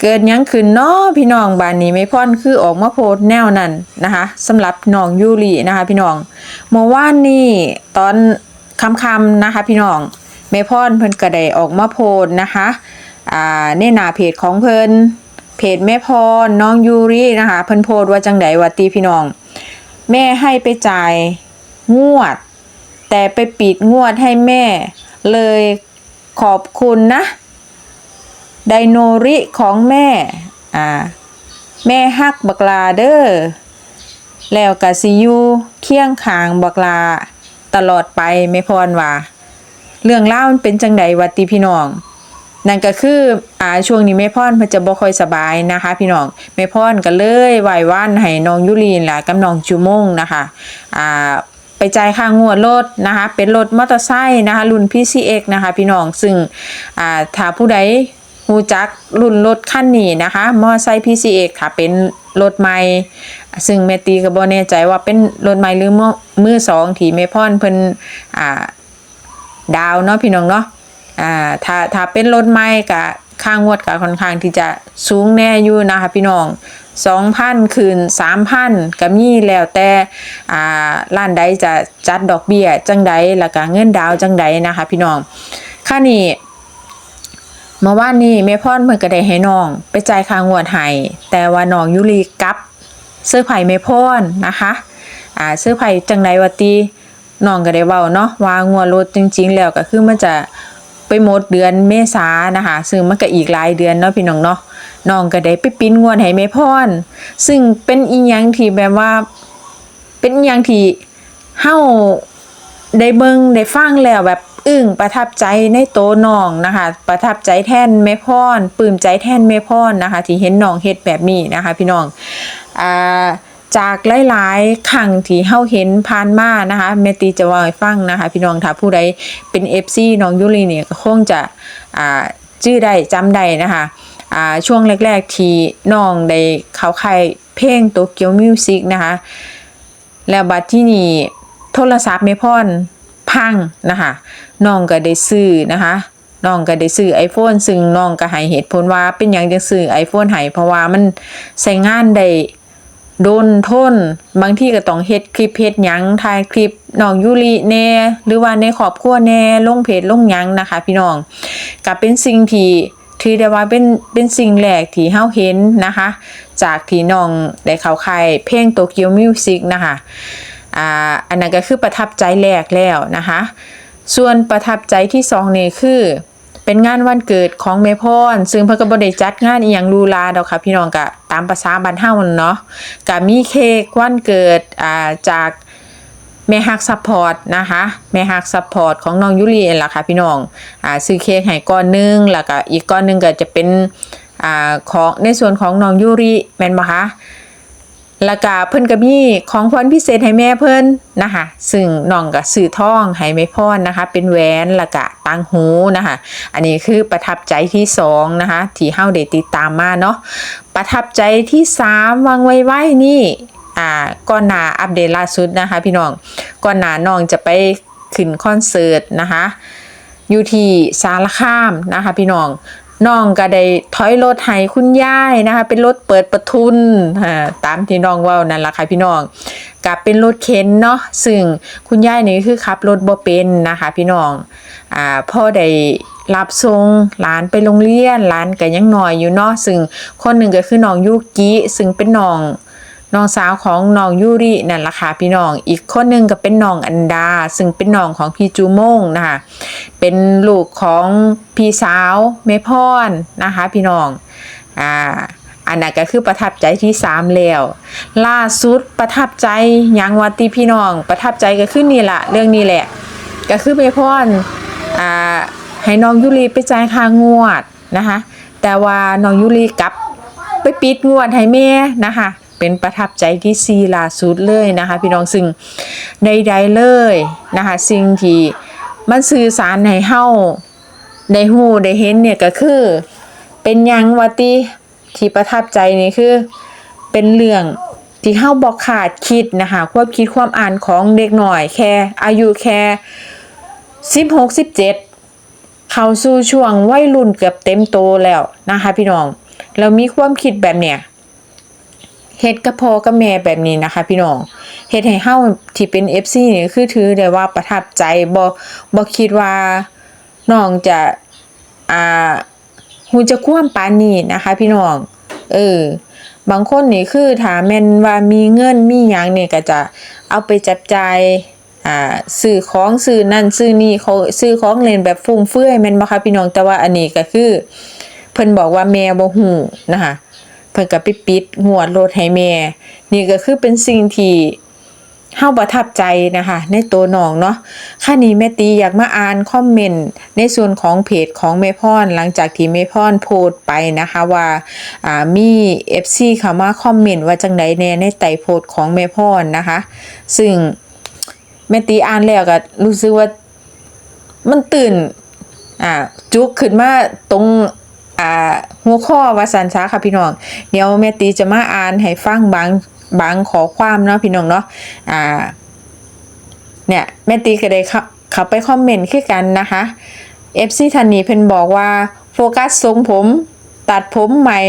เกิดยังขึ้นเนาะพี่น้องบ้านนี้ไม่พ่อนคือออกมาโพสต์แนวนั้นนะคะสำหรับน้องยูรินะคะ พี่น้องเมื่อวานนี้ตอนค่ำๆนะคะ พี่น้องแม่พ่อนเพิ่นก็ได้ออกมาโพสต์นะคะอ่าในหน้าเพจของเพิ่นเพจแม่พรน้องยูรินะคะ เพิ่นโพสต์ว่าจังไดว่าตีพี่น้อง แม่ให้ไปจ่ายงวด แต่ไปปิดงวดให้แม่เลยขอบคุณนะ ไดโนริของแม่ อ่า แม่ฮักบักลาเด้อ แล้วกะสิยูเคียงขางบักลา ตลอดไปไม่พรว่า เรื่องเล่ามันเป็นจังใดวัติพี่น้อง นั่นก็คือ อ่า ช่วงนี้แม่พรเพิ่นจะบ่ค่อยสบายนะคะ พี่น้องแม่พรก็เลยไหว้ว่านให้น้องยุลีนล่ะกับน้องจูมงนะคะ อ่าไปจ่ายค่างวดรถนะคะ เป็นรถมอเตอร์ไซค์นะคะ รุ่น PCX นะคะ พี่น้อง ซึ่ง อ่า ถ้าผู้ใด ฮูจักรุ่นรถคันนี้นะคะมอเตอร์ไซค์ PCX ค่ะเป็นรถใหม่ซึ่งแม่ตีก็บ่แน่ใจว่าเป็นรถใหม่หรือมือสองที่แม่พรเพิ่นอ่าดาวเนาะพี่น้องเนาะอ่าถ้าถ้าเป็นรถใหม่ก็ค่างวดก็ค่อนข้างที่จะสูงแน่อยู่นะคะพี่น้อง2,000คืน3,000ก็มีแล้วแต่อ่าร้านใดจะจัดดอกเบี้ยจังใดแล้วก็เงินดาวจังใดนะคะพี่น้องค่านี้ มื่อวานนี้แม่พ่อนเพิ่นก็ได้ให้น้อง ไปจ่ายค่างวดให้แต่ว่าน้องยุรีกลับเสื้อไผ่แม่พ่อนนะคะอ่าเสื้อไผ่จังใดวะติน้องก็ได้เว้าเนาะว่างวดรถจริง ๆ แล้วก็คือมันจะไปหมดเดือนเมษานะคะซึ่งมันก็อีกหลายเดือนเนาะพี่น้องเนาะน้องก็ได้ไปปิ้นงวดให้แม่พ่อนซึ่งเป็นอีหยังที่แบบว่า เป็นอีหยังที่เฮาได้เบิ่งได้ฟังแล้วแบบ อึ้งประทับใจในโตน้องนะคะ ประทับใจแท่นแม่พ่อนปลื้มใจแท่นแม่พ่อนนะคะ ที่เห็นน้องเฮ็ดแบบนี้นะคะ พี่น้องอ่าจากหลายๆครั้งที่เฮาเห็นผ่านมานะคะแม่ตีจะว่าให้ฟังนะคะ พี่น้องถ้าผู้ใดเป็น FC น้องยุรีเนี่ยก็คงจะอ่าชื่อได้จำได้นะคะอ่าช่วงแรก ๆ ที่น้องได้เข้าค่ายเพลงโตเกียวมิวสิกนะคะ แล้วบัดที่นี่โทรศัพท์แม่พ่อน พังนะคะน้องก็ได้ซื้อนะคะน้องก็ได้ซื้อ iPhone ซึ่งน้องก็ให้เหตุผลว่าเป็นหยังจังซื้อ iPhone ให้เพราะว่ามันใช้งานได้โดนทนบางที่ก็ต้องเฮ็ดคลิปเฮ็ดหยังถ่ายคลิปน้องยูริแน่หรือว่าในครอบครัวแน่ลงเพจลงหยังนะคะ พี่น้องก็เป็นสิ่งที่ถือได้ว่าเป็นเป็นสิ่งแรกที่เฮาเห็นนะคะ จากที่น้องได้เข้าค่ายเพลงโตเกียวมิวสิกนะคะ อ่าอันนั้นก็คือประทับใจแรกแล้วนะคะ ส่วนประทับใจที่สองนี่คือเป็นงานวันเกิดของเมพรซึ่งเพิ่นก็บ่ได้จัดงานอีหยังหรูหราดอกค่ะพี่น้องก็ตามประษาบ้านเฮามันเนาะก็มีเค้กวันเกิดอ่าจากแม่ฮักซัพพอร์ตนะคะแม่ฮักซัพพอร์ตของน้องยุรีเองล่ะค่ะพี่น้องอ่าซื้อเค้กให้ก้อนหนึงแล้วก็อีกก้อนหนึงก็จะเป็นอ่าของในส่วนของน้องยุรีแม่นบ่คะ แล้วก็เพิ่นก็มีของขวัญพิเศษให้แม่เพิ่นนะคะ ซึ่งน้องก็ซื้อทองให้แม่พ่อนนะคะ เป็นแหวนแล้วก็ต่างหูนะคะ อันนี้คือประทับใจที่สองนะคะที่เฮาได้ติดตามมาเนาะประทับใจที่สามวางไว้ไว้นี่อ่าก่อนหน้าอัปเดตล่าสุดนะคะ พี่น้องก่อนหน้าน้องจะไปขึ้นคอนเสิร์ตนะคะอยู่ที่สารคามนะคะ พี่น้อง น้องก็ได้ถอยรถให้คุณยายนะคะ เป็นรถเปิดประทุนอ่าตามที่น้องว่านั่นแหละค่ะพี่น้องกับเป็นรถเข็นเนาะซึ่งคุณยายนี่คือขับรถบ่เป็นนะคะพี่น้องอ่าพ่อได้รับทรงหลานไปโรงเรียนหลานก็ยังน้อยอยู่เนาะซึ่งคนหนึ่งก็คือน้องยูกิซึ่งเป็นน้อง น้องสาวของน้องยูรินั่นละค่ะพี่น้อง อีกคนหนึ่งก็เป็นน้องอันดา ซึ่งเป็นน้องของพี่จูมงนะคะเป็นลูกของพี่สาวเมพรนนะคะ พี่น้องอ่าอันนั้นก็คือประทับใจที่สามแล้วล่าสุดประทับใจยังวัตีพี่น้อง ประทับใจก็คือนี่แหละเรื่องนี้แหละ ก็คือเมพรอ่าให้น้องยุรีไปจ่ายค่างวดนะคะ แต่ว่าน้องยุรีกลับไปปิดงวดให้แม่นะคะ เป็นประทับใจที่ซีล่าสุดเลยนะคะ พี่น้องซึ่งใดๆเลยนะคะ สิ่งที่มันสื่อสารให้เฮาได้ฮู้ได้เห็นเนี่ยก็คือ เป็นยังวะติที่ประทับใจนี่คือ เป็นเรื่องที่เฮาบ่ขาดคิดนะคะความคิดความอ่านของเด็กหน่อยแค่ อายุแค่16 17เข้าสู่ช่วงวัยรุ่นเกือบเต็มโตแล้วนะคะ พี่น้อง เรามีความคิดแบบเนี้ย เฮ็ดกับพ่อกับแม่แบบนี้นะคะ พี่น้องเฮ็ดให้เฮาที่เป็น FC นี่คือถือได้ว่าประทับใจบ่บ่คิดว่าน้องจะอ่าฮู้จะความปานนี้นะคะ พี่น้อง เออ บางคนนี่คือถ้าแม่นว่ามีเงินมีหยังนี่ก็จะเอาไปจับจ่ายอ่าซื้อของซื้อนั่นซื้อนี่เขาซื้อของเล่นแบบฟุ่มเฟือยแม่นบ่คะพี่น้องแต่ว่าอันนี้ก็คือเพิ่นบอกว่าแม่บ่ฮู้นะคะ พิ่นก็ไปปิดงวดรถให้แม่ นี่ก็คือเป็นสิ่งที่เฮาประทับใจนะคะ ในตัวน้องเนาะค่านี้แม่ตีอยากมาอ่านคอมเมนต์ในส่วนของเพจของแม่พรหลังจากที่แม่พรโพสต์ไปนะคะว่าอ่ามี FC เข้ามาคอมเมนต์ว่าจังไดแน่ในไต่โพสต์ของแม่พรนะคะ ซึ่งแม่ตีอ่านแล้วก็รู้สึกว่ามันตื่นอ่าจุกขึ้นมาตรง อ่าหัวข้อว่าสันซาค่ะพี่น้องเดี๋ยวแม่ตีจะมาอ่านให้ฟังบางบางขอความเนาะพี่น้องเนาะอ่าเนี่ยแม่ตีก็ได้เข้าเข้าไปคอมเมนต์คือกันนะคะ FC ทันนีเพิ่นบอกว่าโฟกัสทรงผมตัดผมใหม่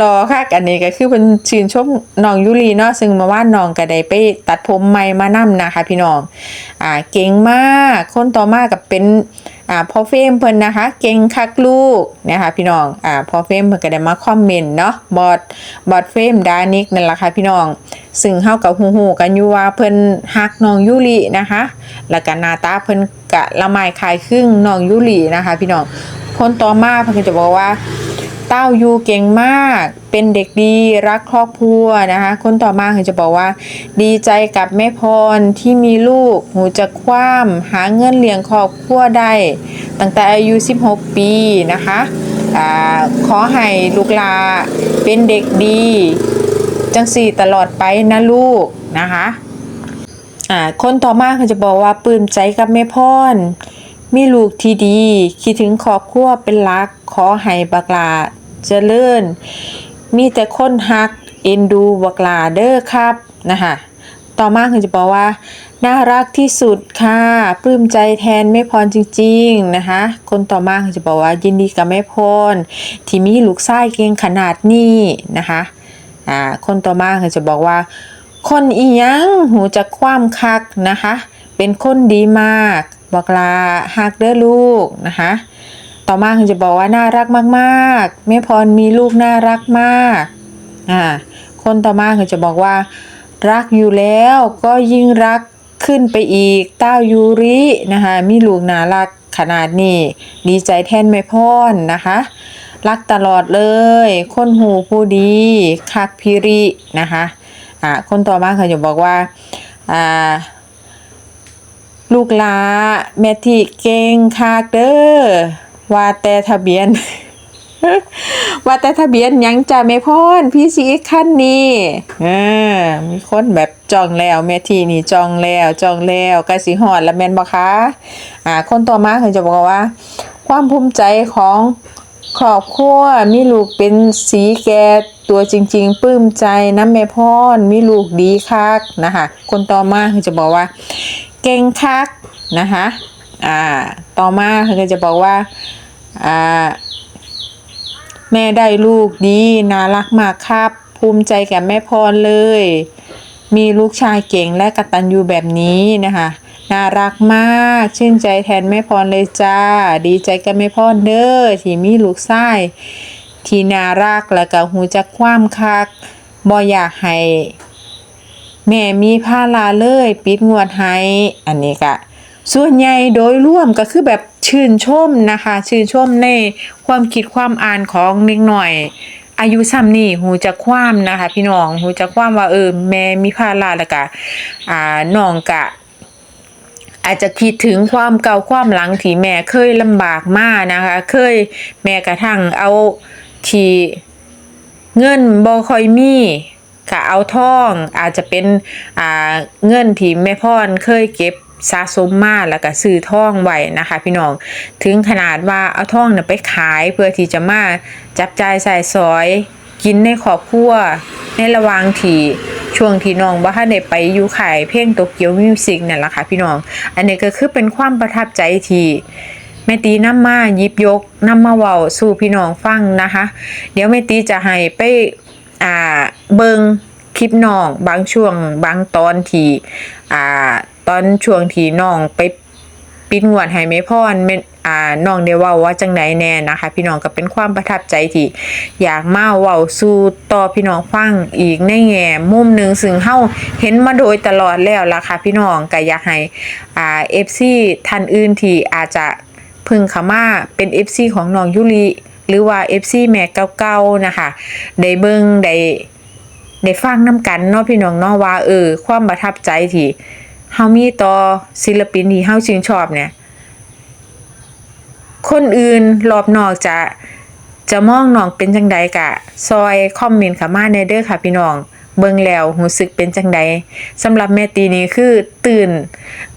รอค่ะอันนี้ก็คือเป็นชื่นชมน้องยุรีเนาะซึ่งมาว่าน้องก็ได้ไปตัดผมใหม่มานํนะคะ พี่น้องอ่าเก่งมากคนต่อมากับเป็น อ่าพอเฟมเพิ่นนะคะ เก่งคักลูกนะคะพี่น้องอ่าพอเฟมเพิ่นก็ได้มาคอมเมนต์เนาะบอดบอดเฟมดานิกนั่นแหละค่ะพี่น้อง ซึ่งเฮากับฮู้ๆกันอยู่ว่าเพิ่นฮักน้องยุรินะคะ แล้วก็หน้าตาเพิ่นกะละไมคลายครึ่งน้องยุรินะคะ พี่น้องคนต่อมาเพิ่นก็จะบอกว่า เต้ายูเก่งมาก เป็นเด็กดีรักครอบครัวนะคะ คนต่อมาคือจะบอกว่า ดีใจกับแม่พรที่มีลูกหูจะคว้ามหาเงินเลี้ยงครอบครัวได้ ตั้งแต่อายุ 16 ปีนะคะอขอให้ลูกลาเป็นเด็กดี จังสี่ตลอดไปนะลูกนะคะอ่าคนต่อมาเขาจะบอกว่าปลื้มใจกับแม่พรมีลูกที่ดี คิดถึงครอบครัวเป็นหลัก ขอให้บักหลา เจริญ มีแต่คนฮัก เอ็นดูบักลาเด้อครับนะคะต่อมาคือจะบอกว่า น่ารักที่สุดค่ะปลื้มใจแทนแม่พรจริง ๆนะคะ คนต่อมาคือจะบอกว่า ยินดีกับแม่พรที่มีลูกชายเก่งขนาดนี้นะคะอ่าคนต่อมาคือจะบอกว่า คนอียังหูจะคว่ำคักนะคะ เป็นคนดีมากบอกลาฮักเด้อลูกนะคะ ต่อมาคือจะบอกว่าน่ารักมากๆแม่พรมีลูกน่ารักมากอ่าคนต่อมาคือจะบอกว่า รักอยู่แล้วก็ยิ่งรักขึ้นไปอีกเต้ายูรินะคะมีลูกน่ารักขนาดนี้ดีใจแทนแม่พรนะคะรักตลอดเลย คนหูผู้ดีคักพิรินะคะอ่าคนต่อมาเขาจะบอกว่าอ่าลูกลาแม่ที่เก่งคักเด้อ ว่าแต่ทะเบียน ว่าแต่ทะเบียนยังจะไม่พอนพี่สีขั้นนี้เออมีคนแบบจองแล้วแม่ทีนี่จองแล้วจองแล้วกสิหอดแล้วแม่นบ่คะอ่า คนต่อมาเขาจะบอกว่า ความภูมิใจของครอบครัวมีลูกเป็นสีแกตัวจริง ๆปลื้มใจนะแม่พรมีลูกดีคักนะคะคนต่อมาเขาจะบอกว่า เก่งคักนะคะอ่าต่อมาเขาจะบอกว่า อ่าแม่ได้ลูกดีน่ารักมากครับ ภูมิใจแกับแม่พรเลย มีลูกชายเก่งและกตัญญูแบบนี้นะคะน่ารักมากชื่นใจแทนแม่พรเลยจ้า ดีใจกับแม่พรเด้อที่มีลูกชายที่น่ารักแล้วก็หูจักความคักบ่อยากให้แม่มีผ้าลาเลย ปิดงวดให้อันนี้ก็ส่วนใหญ่โดยรวมก็คือแบบ ชื่นชมนะคะ ชื่นชมในความคิดความอ่านของเด็กหน่อย อายุซ้ำนี่หูจะความนะคะ พี่น้องหูจะความว่าเออแม่มีผ้าลาแล้วก็อ่าน้องกะอาจจะคิดถึงความเก่าความหลังที่แม่เคยลำบากมานะคะ เคยแม้กระทั่งเอาที่เงินบ่ค่อยมีก็เอาทองอาจจะเป็นอ่าเงินที่แม่พรเคยเก็บ สะสมมาแล้วก็ซื้อทองไว้นะคะ พี่น้องถึงขนาดว่าเอาทองเนี่ยไปขายเพื่อที่จะมาจับจ่ายใส่สอย กินในครอบครัวในระวางที่ช่วงที่น้องบ่ทันได้ไปอยู่ขายเพลงโตเกียวมิวสิกนั่นแหละค่ะพี่น้อง อันนี้ก็คือเป็นความประทับใจที่แม่ตีน้ำมายิบยกน้ำมาเว้าสู่พี่น้องฟังนะคะ เดี๋ยวแม่ตีจะให้ไปอ่าเบิงคลิปน้องบางช่วงบางตอนที่อ่า ตอนช่วงที่น้องไปปิดงวดให้แม่พรแม่อ่าน้องได้เว้าว่าจังไดแน่นะคะ พี่น้องก็เป็นความประทับใจที่อยากมาเว้าสู่ต่อพี่น้องฟังอีกในแง่มุมหนึงซึ่งเฮาเห็นมาโดยตลอดแล้วล่ะค่ะพี่น้องก็อยากให้อ่า FC ท่านอื่นที่อาจจะพึ่งขมาเป็น FC ของน้องยุริหรือว่า FC แม่เก่าๆนะคะได้เบิ่งได้ได้ฟังน้ำกันเนาะพี่น้องเนาะว่าเออความประทับใจที่ เฮามีต่อศิลปินที่เฮาชื่นชอบเนี่ย คนอื่นรอบนอกจะจะมองน้องเป็นจังใดกะ ซอยคอมเมนต์เข้ามาในเด้อค่ะพี่น้อง เบิ่งแล้วรู้สึกเป็นจังใดสำหรับแม่ตีนี้คือตื่น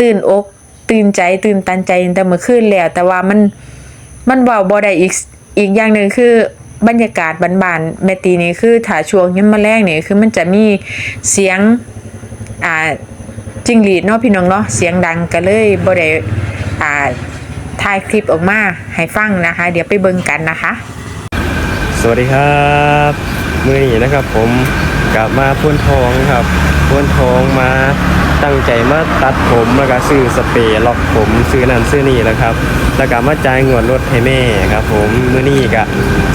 ตื่นอก ตื่นใจตื่นตันใจแต่เมื่อคืนแล้ว แต่ว่ามันมันเว้าบ่ได้อีกอีกอย่างหนึ่งคือบรรยากาศบานๆแม่ตีนี่คือถ้าช่วงยามมื้อแลงนี่คือมันจะมีเสียงอ่า จิ้งหรีดเนาะพี่น้องเนาะเสียงดังก็เลยบ่ได้อ่าถ่ายคลิปออกมาให้ฟังนะคะ เดี๋ยวไปเบิ่งกันนะคะ สวัสดีครับมือนี้นะครับผมกลับมาพ่นทองครับพ่นทองมา ตั้งใจมาตัดผมแล้วก็ซื้อสเปรย์ล็อกผมซื้อนั่นซื้อนี่นะครับแล้วก็มาจ่ายเงินรถให้แม่ครับผมมือนี้ก็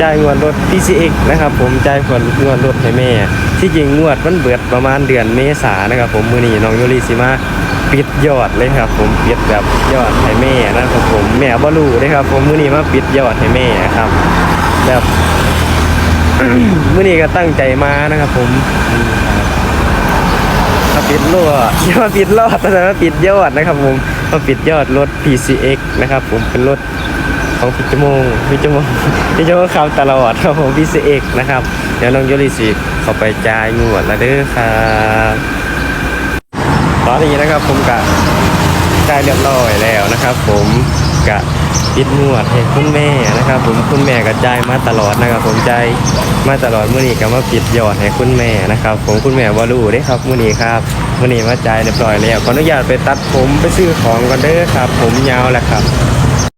จ่ายเงินรถ PCX นะครับ ผมจ่ายเงินเงินรถให้แม่ ที่จริงงวดมันเบิดประมาณเดือนเมษานะครับ ผมมือนี้น้องโยริสิมาปิดยอดเลยครับ ผมปิดแบบยอดให้แม่นะครับผมแม่บ่รู้เลยครับ ผมมือนี้มาปิดยอดให้แม่ครับแบบมื่อนี้ก็ตั้งใจมานะครับ ผม มาปิดลวดมาปิดรอดแต่มาปิดยอดนะครับผมมาปิดยอดรถ PCX นะครับ ผมเป็นรถของพิจมงพิจมงพิจมงขับตลอดครับผม PCX นะครับ เดี๋ยวน้องโยลิสิเข้าไปจ่ายงวดแล้วเด้อครับตอนนี้นะครับผมกะจ่ายเรียบร้อยแล้วนะครับ ผม กะปิดนวดให้คุณแม่นะครับ ผมคุณแม่ก็จ่ายมาตลอดนะครับ ผมจ่ายมาตลอดมื้อนี้ก็มาปิดยอดให้คุณแม่นะครับ ผมคุณแม่บ่รู้เด้ครับมื้อนี้ครับมื้อนี้มาจ่ายเรียบร้อยแล้วขออนุญาตไปตัดผมไปซื้อของก่อนเด้อครับ ผมยาวแล้วครับ